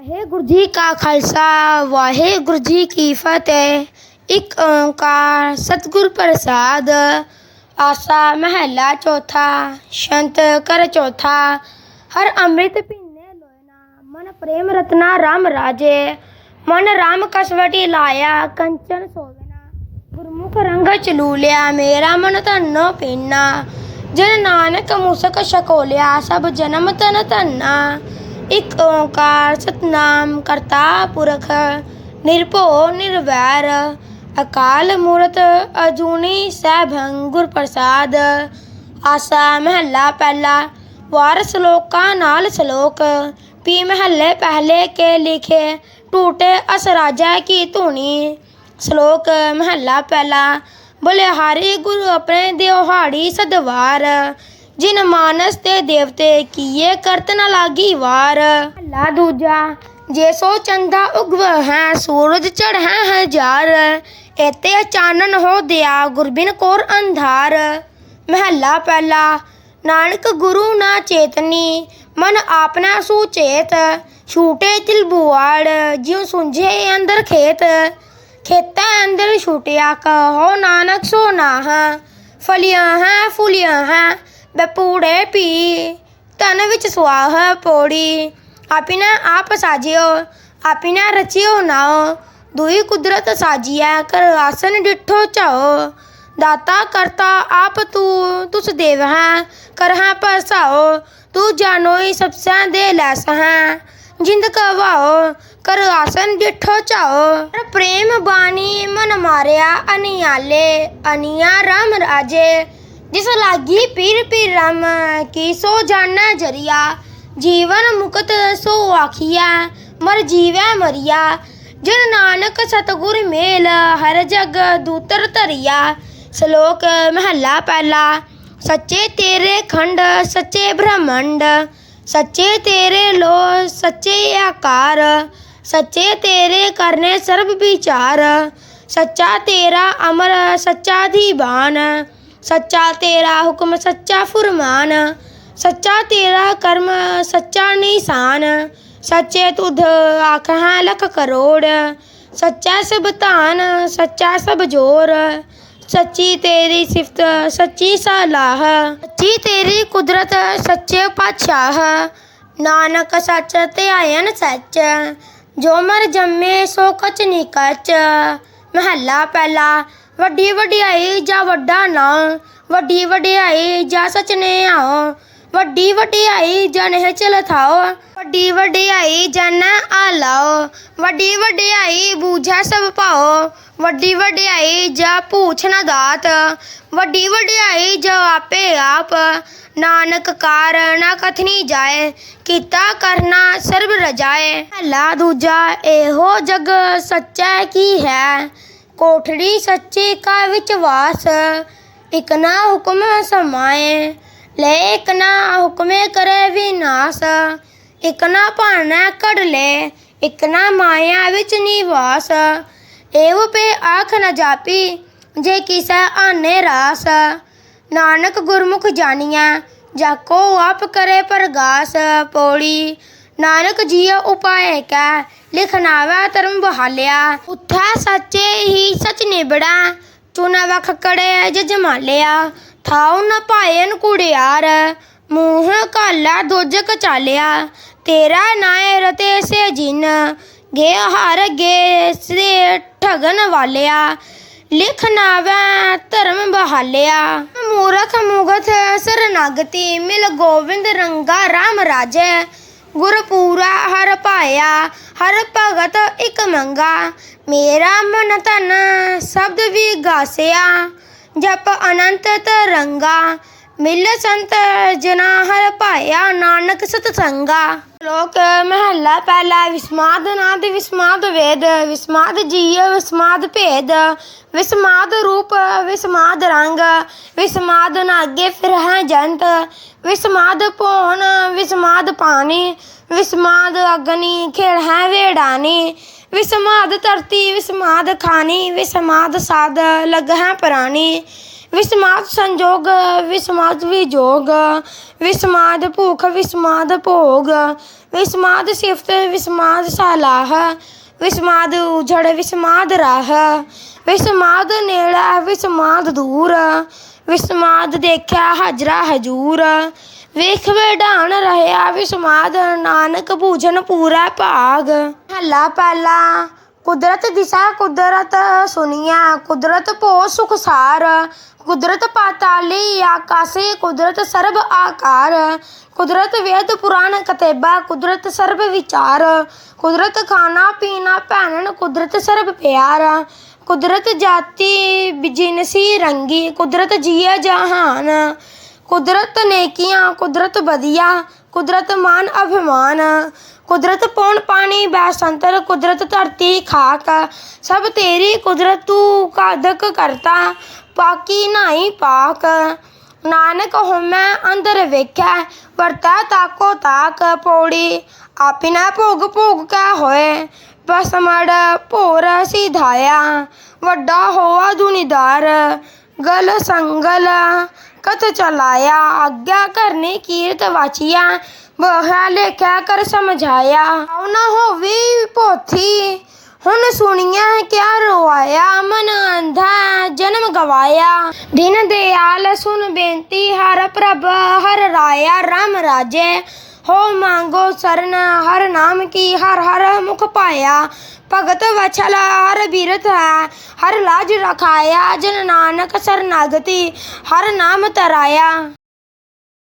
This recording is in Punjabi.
ਵਾਹਿਗੁਰੂ ਜੀ ਕਾ ਖਾਲਸਾ ਵਾਹਿਗੁਰੂ ਜੀ ਕੀ ਫਤਿਹ ਇੱਕ ਓੰਕਾਰ ਸਤਿਗੁਰ ਪ੍ਰਸਾਦ ਆਸਾ ਮਹੱਲਾ ਚੌਥਾ ਸ਼ੰਤ ਕਰ ਚੌਥਾ ਹਰ ਅੰਮ੍ਰਿਤ ਪੀਨੇ ਲੋਇਨਾ ਮਨ ਪ੍ਰੇਮ ਰਤਨਾ ਰਾਮ ਰਾਜੇ ਮਨ ਰਾਮ ਕਸਵਟੀ ਲਾਇਆ ਕੰਚਨ ਸੋਵਨਾ ਗੁਰਮੁਖ ਰੰਗ ਚਲੂਲਿਆ ਮੇਰਾ ਮਨ ਧੰਨੋ ਪੀਨਾ ਜਨ ਨਾਨਕ ਮੁਸਕ ਸ਼ਕੋਲਿਆ ਸਭ ਜਨਮ ਤਨ ਧੰਨਾ ਇਕ ਓੰਕਾਰ ਸਤਨਾਮ ਕਰਤਾ ਪੁਰਖ, ਨਿਰਭਉ, ਨਿਰਵੈਰ, ਅਕਾਲ ਮੂਰਤ ਅਜੂਨੀ ਸੈਭੰ ਗੁਰ ਪ੍ਰਸਾਦ, ਆਸਾ ਮਹੱਲਾ ਪਹਿਲਾ ਵਾਰ ਸ਼ਲੋਕਾਂ ਨਾਲ ਸ਼ਲੋਕ, ਪੀ ਮਹੱਲੇ ਪਹਿਲੇ ਕੇ ਲਿਖੇ, ਟੂਟੇ ਅਸ ਰਾਜਾ ਕੀ ਧੂਣੀ। ਸ਼ਲੋਕ ਮਹੱਲਾ ਪਹਿਲਾ ਬਲਿਹਾਰੀ ਗੁਰੂ ਆਪਣੇ ਦਿਵਹਾੜੀ ਸਦਵਾਰ ਜਿਨ ਮਾਨਸ ਤੇ ਦੇਵਤੇ ਕੀਏ ਕਰਤ ਨ ਲਾਗੀ ਵਾਰ। ਮਹੱਲਾ ਦੂਜਾ, ਜੇ ਸੋ ਚੰਦਾ ਉਗਵ ਹੈ, ਸੂਰਜ ਚੜ ਹੈ ਹਜ਼ਾਰ ਇਤੇ ਚਾਨਣ ਹੋ ਦਿਆ ਗੁਰਬਿਨ ਕੋਰ ਅੰਧਾਰ। ਮਹੱਲਾ ਪਹਿਲਾ, ਨਾਨਕ ਗੁਰੂ ਨਾ ਚੇਤਨੀ, ਮਨ ਆਪਣਾ ਸੁਚੇਤ ਛੂਟੇ ਤਿਲ ਬੁਆੜ, ਜਿਉ ਸੁੰਝੇ ਅੰਦਰ ਖੇਤ। ਖੇਤਾਂ ਅੰਦਰ ਛੁਟਿਆ ਕਹੋ ਨਾਨਕ ਸੋ ਨਾਹ, ਫਲੀਆਂ ਹੈ, ਫੁਲੀਆਂ ਹੈ ਬਪੂੜੇ ਪੀ। ਤਨ ਵਿੱਚ ਸੁਆਹ ਪੋੜੀ। ਆਪਿਨਾ ਆਪ ਸਾਜਿਓ ਆਪਿਨਾ ਰਚਿਓ ਨਾਓ ਦੁਈ ਕੁਦਰਤ ਸਾਜੀਐ, ਕਰ ਆਸਨ ਡਿਠੋ ਚਾਓ ਦਾਤਾ ਕਰਤਾ ਆਪ ਤੂੰ, ਤੁਸ ਦੇਵ ਹੈ ਕਰਹਾ ਪਰਸਾਓ ਤੂੰ ਜਾਣੋਈ ਸਭ ਦੇ ਲੈਸ ਹੈ ਜਿੰਦ ਕਵਾਓ ਕਰ ਆਸਨ ਡਿਠੋ ਚਾਓ ਪ੍ਰੇਮ ਬਾਣੀ ਮਨ ਮਾਰਿਆ ਅਨਿਆਲੇ, ਅਨਿਆ ਰਾਮ ਰਾਜੇ। ਜਿਸ ਲਾਗੀ ਪੀਰ ਪੀਰ ਰਮ ਕੀ ਸੋ ਜਾਣਾ ਜਰੀਆ, ਜੀਵਨ ਮੁਕਤ ਸੋ ਆਖੀਆ ਮਰ ਜੀਵੈ ਮਰੀਆ। ਜਨ ਨਾਨਕ ਸਤਗੁਰ ਮੇਲ, ਹਰ ਜਗ ਦੂਤਰ ਧਰਿਆ। ਸ਼ਲੋਕ ਮਹੱਲਾ ਪਹਿਲਾ, ਸੱਚੇ ਤੇਰੇ ਖੰਡ, ਸੱਚੇ ਬ੍ਰਹਮੰਡ। ਸੱਚੇ ਤੇਰੇ ਲੋ ਸੱਚੇ ਆਕਾਰ। ਸੱਚੇ ਤੇਰੇ ਕਰਨੇ ਸਰਬ ਵਿਚਾਰ। ਸੱਚਾ ਤੇਰਾ ਅਮਰ, ਸੱਚਾ ਦੀਵਾਨ। ਸੱਚਾ ਤੇਰਾ ਹੁਕਮ ਸੱਚਾ ਫੁਰਮਾਨ। ਸੱਚਾ ਤੇਰਾ ਕਰਮ ਸੱਚਾ ਨਿਸ਼ਾਨ। ਸੱਚੇ ਤੁਧ ਆਖਾਂ ਲਖ ਕਰੋੜ। ਸੱਚਾ ਸਭ ਧਾਨ, ਸੱਚਾ ਸਭ ਜੋਰ। ਸੱਚੀ ਤੇਰੀ ਸਿਫਤ, ਸੱਚੀ ਸਲਾਹ। ਸੱਚੀ ਤੇਰੀ ਕੁਦਰਤ, ਸੱਚੇ ਪਾਤਸ਼ਾਹ। ਨਾਨਕ ਸੱਚ ਧਿਆਇਨ ਸੱਚ। ਜੋ ਮਰ ਜੰਮੇ ਸੋ ਕਚ ਨੀ ਕਚ। ਮਹੱਲਾ ਪਹਿਲਾ ਵੱਡੀ ਵਡਿਆਈ ਜਾਂ ਵੱਡਾ ਨਾਂ, ਵੱਡੀ ਵਡਿਆਈ ਜਾਂ ਸਚ ਨੇ ਆਓ। ਵੱਡੀ ਵਡਿਆਈ ਜਨ ਹੈ ਚਲ ਥਾਓ। ਵੱਡੀ ਵਡਿਆਈ ਜਨ ਆ ਲਾਓ। ਵੱਡੀ ਵਡਿਆਈ ਬੂਝਾ ਸਭ ਪਾਓ। ਵੱਡੀ ਵਡਿਆਈ ਜਾ ਪੂਛ ਨਾ ਦਾਤ। ਵੱਡੀ ਵਡਿਆਈ ਜਾ ਆਪੇ ਆਪ। ਨਾਨਕ ਕਾਰ ਨਾ ਕਥਨੀ ਜਾਏ। ਕੀਤਾ ਕਰਨਾ ਸਰਬ ਰਜਾਏ। ਹਲਾ ਦੂਜਾ, ਇਹੋ ਜਗ ਸੱਚਾ ਕੀ ਹੈ? ਕੋਠੜੀ ਸੱਚੇ ਕਾ ਵਿੱਚ ਵਾਸ। ਇਕ ਨਾ ਹੁਕਮ ਸਮਾਏ, ਲੈ ਇਕ ਨਾ ਹੁਕਮੇ ਕਰੇ ਵਿਨਾਸ਼। ਇਕ ਨਾ ਭਾਣਾ ਕੜ ਲੈ, ਇਕ ਨਾ ਮਾਇਆ ਵਿੱਚ ਨਿਵਾਸ। ਏਵ ਪੇ ਆਖ ਨ ਜਾਪੀ, ਜੇ ਕਿਸੈ ਆਨੇ ਰਾਸ। ਨਾਨਕ ਗੁਰਮੁਖ ਜਾਣੀਐ ਜਾਕੋ ਆਪ ਕਰੇ ਪਰਗਾਸ। ਪੌੜੀ ਨਾਨਕ ਜੀਉ ਉਪਾਏ ਕੈ ਲਿਖਨਾਵਾ ਧਰਮ ਬਹਾਲਿਆ। ਉਥੈ ਸੱਚੇ ਹੀ ਸਚ ਨਿਬੜਾ ਚੁਨਾ ਵਖ ਕੜੇ ਜਜਮਾਲਿਆ ਥਾਉ ਨ ਪਾਇਨ ਕੁੜਿਆਰ ਮੂੰਹ ਕਾਲਾ ਦੋਜਕ ਚਾਲਿਆ ਤੇਰਾ ਨਾਏ ਰਤੇ ਸੇ ਜਿਨ, ਗੇ ਹਰ ਗੇ ਸੇ ਠਗਨ ਵਾਲਿਆ। ਲਿਖ ਨਾਵੈ ਧਰਮ ਬਹਾਲਿਆ। ਮੂਰਖ ਮੁਗਥ ਸਰਨਗਤੀ, ਮਿਲ ਗੋਬਿੰਦ ਰੰਗਾ RAM ਰਾਜੈ। ਗੁਰ ਪੂਰਾ ਹਰ ਪਾਇਆ ਹਰ ਭਗਤ ਇਕ ਮੰਗਾ। ਮੇਰਾ ਮਨ ਤਨ ਸ਼ਬਦ ਵੀ ਗਾਸਿਆ, ਜਪ ਅਨੰਤ ਤਰੰਗਾ। ਮਿਲ ਸੰਤ ਜਨਾ ਹਰ ਪਾਇਆ ਨਾਨਕ ਸਤਸੰਗਾ ਲੋਕ ਮਹੱਲਾ ਪਹਿਲਾ, ਵਿਸਮਾਦ ਨਾਦ, ਵਿਸਮਾਦ ਵੇਦ, ਵਿਸਮਾਦ ਜੀਵ, ਵਿਸਮਾਦ ਭੇਦ, ਵਿਸਮਾਦ ਰੂਪ, ਵਿਸਮਾਦ ਰੰਗ, ਵਿਸਮਾਦ ਨਾਗੇ ਫਿਰ ਹੈ ਜੰਤ, ਵਿਸਮਾਦ ਪੋਣ ਵਿਸਮਾਦ ਪਾਣੀ, ਵਿਸਮਾਦ ਅਗਨੀ ਖੇੜ ਹੈ ਵੇੜਾਨੀ, ਵਿਸਮਾਦ ਧਰਤੀ, ਵਿਸਮਾਦ ਖਾਨੀ, ਵਿਸਮਾਦ ਸਾਦ ਲਗ ਹੈ ਪ੍ਰਾਣੀ ਵਿਸਮਾਦ ਸੰਜੋਗ, ਵਿਸਮਾਦ ਵਿਜੋਗ, ਵਿਸਮਾਦ ਭੁਖ, ਵਿਸਮਾਦ ਭੋਗ, ਵਿਸਮਾਦ ਸਿਫਤ, ਵਿਸਮਾਦ ਸਲਾਹ, ਵਿਸਮਾਦ ਉਜੜ, ਵਿਸਮਾਦ ਰਾਹ, ਵਿਸਮਾਦ ਨੇੜਾ, ਵਿਸਮਾਦ ਦੂਰ, ਵਿਸਮਾਦ ਦੇਖਿਆ ਹਜਰਾ ਹਜੂਰ, ਵੇਖ ਵਡਾਣ ਰਹਿਆ ਵਿਸਮਾਦ ਨਾਨਕ ਭੂਜਨ ਪੂਰਾ ਭਾਗ, ਹੱਲਾ ਪਹਿਲਾ ਕੁਦਰਤ ਦਿਸਾ, ਕੁਦਰਤ ਸੁਨੀਆ, ਕੁਦਰਤ ਭੋ ਸੁਖਸਾਰ ਕੁਦਰਤ ਪਾਤਾਲੀ ਆਕਾਸੇ, ਕੁਦਰਤ ਸਰਬ ਆਕਾਰ, ਕੁਦਰਤ ਵੇਦ ਪੁਰਾਣ ਕਤੇਬਾ, ਕੁਦਰਤ ਸਰਬ ਵਿਚਾਰ, ਕੁਦਰਤ ਖਾਣਾ ਪੀਣਾ ਭੈਣਨ, ਕੁਦਰਤ ਸਰਬ ਪਿਆਰ, ਕੁਦਰਤ ਜਾਤੀ ਬਿਜਨਸੀ ਰੰਗੀ, ਕੁਦਰਤ ਜੀਏ ਜਹਾਨ, ਕੁਦਰਤ ਨੇਕੀਆਂ, ਕੁਦਰਤ ਵਧੀਆ ਕੁਦਰਤ ਮਾਨ ਅਭਿਮਾਨ, ਕੁਦਰਤ ਪੌਣ ਪਾਣੀ ਬੈਸੰਤਰ ਕੁਦਰਤ ਧਰਤੀ ਖਾਕ। ਸਭ ਤੇਰੀ ਕੁਦਰਤ ਤੂੰ ਕਾਦਕ ਕਰਤਾ, ਪਾਕੀ ਨਾਹੀ ਪਾਕ। ਨਾਨਕ ਹਉਮੈ ਅੰਦਰ ਵੇਖੈ, ਵਰਤੈ ਤਾਕੋ ਤਾਕ। ਪੌੜੀ ਆਪਿਨਾ ਭੋਗ ਭੋਗ ਕੈ ਹੋਏ, ਬਸਮੜ ਭੋਰ ਸਿਧਾਇਆ। ਵੱਡਾ ਹੋਆ ਦੁਨੀਦਾਰ ਗਲ ਸੰਗਲ ਕਤ ਚਲਾਇਆ, ਆਗਿਆ ਕਰਨੇ ਕੀਰਤ ਵਾਚੀਆ ਬਹਾ ਲੇਖਿਆ ਕਰ ਸਮਝਾਇਆ। ਆਉ ਨਾ ਹੋਵੇ ਪੋਥੀ ਹੁਣ ਸੁਣੀਆਂ ਕਿਆ ਰਵਾਇਆ ਮਨ ਅੰਧਾ ਜਨਮ ਗਵਾਇਆ। ਦਿਨ ਦਿਆਲ ਸੁਨ ਬੇਨਤੀ, ਹਰ ਪ੍ਰਭ ਹਰ ਰਾਇਆ, ਰਾਮ ਰਾਜੇ। ਹੋ ਮੰਗੋ ਸਰਨ, ਹਰ ਨਾਮ ਕੀ, ਹਰ ਹਰ ਮੁਖ ਪਾਇਆ। ਭਗਤ ਵਛਲ ਹਰ ਬੀਰਤ ਹੈ ਹਰ ਲਾਜ ਰਖਾਇਆ ਜਨ ਨਾਨਕ ਸਰਨਾਗਤੀ ਹਰ ਨਾਮ ਤਰਾਇਆ।